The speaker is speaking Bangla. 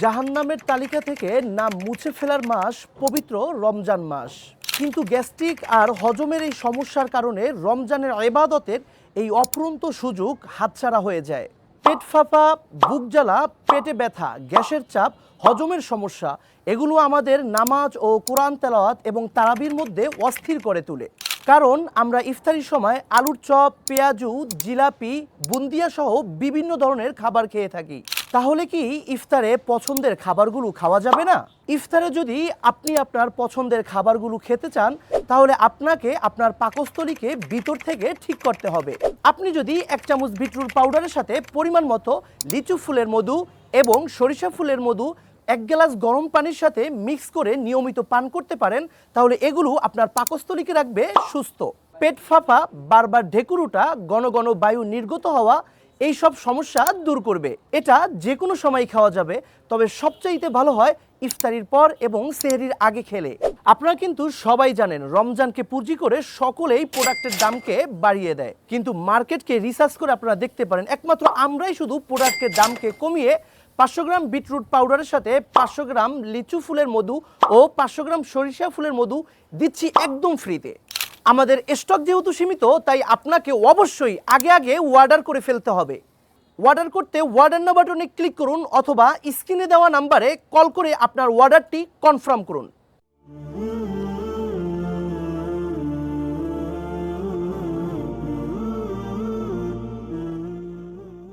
জাহান্নামের তালিকা থেকে নাম মুছে ফেলার মাস পবিত্র রমজান মাস। কিন্তু গ্যাস্ট্রিক আর হজমের এই সমস্যার কারণে রমজানের এবাদতের এই অপ্রন্ত সুযোগ হাতছাড়া হয়ে যায়। পেট ফাঁপা, বুক জ্বালা, পেটে ব্যথা, গ্যাসের চাপ, হজমের সমস্যা, এগুলো আমাদের নামাজ ও কোরআন তেলাওয়াত এবং তারাবির মধ্যে অস্থির করে তোলে। কারণ আমরা ইফতারির সময় আলুর চপ, পেঁয়াজু, জিলাপি বুন্দিয়া সহ বিভিন্ন ধরনের খাবার খেয়ে থাকি। তাহলে কি ইফতারে পছন্দের খাবারগুলো খাওয়া যাবে না? ইফতারে যদি আপনি আপনার পছন্দের খাবারগুলো খেতে চান, তাহলে আপনাকে আপনার পাকস্থলীকে ভিতর থেকে ঠিক করতে হবে। আপনি যদি এক চামচ বিটরুট পাউডারের সাথে পরিমাণ মতো লিচু ফুলের মধু এবং সরিষা ফুলের মধু, এক গ্লাস গরম পানির সাথে মিক্স করে নিয়মিত পান করতে পারেন, তাহলে এগুলো আপনার পাকস্থলীকে রাখবে সুস্থ। পেট ফাঁপা, বারবার ঢেকুর ওঠা, ঘন ঘন বায়ু নির্গত হওয়া এই সব সমস্যা দূর করবে। এটা যে কোনো সময় খাওয়া যাবে, তবে সবচাইতে ভালো হয় ইফতারির পর এবং সেহরির আগে খেলে। আপনারা কিন্তু সবাই জানেন, রমজানকে পুঁজি করে সকলেই প্রোডাক্টের দামকে বাড়িয়ে দেয়। কিন্তু মার্কেটকে রিসার্চ করে আপনারা দেখতে পারেন, একমাত্র আমরাই শুধু প্রোডাক্টের দামকে কমিয়ে পাঁচশো গ্রাম বিটরুট পাউডারের সাথে পাঁচশো গ্রাম লিচু ফুলের মধু ও পাঁচশো গ্রাম সরিষা ফুলের মধু দিচ্ছি একদম ফ্রিতে। আমাদের স্টক যেহেতু সীমিত, তাই আপনাকে অবশ্যই আগে আগে অর্ডার করে ফেলতে হবে। অর্ডার করতে অর্ডার না বাটনে ক্লিক করুন অথবা স্ক্রিনে দেওয়া নাম্বারে কল করে আপনার অর্ডারটি কনফার্ম করুন।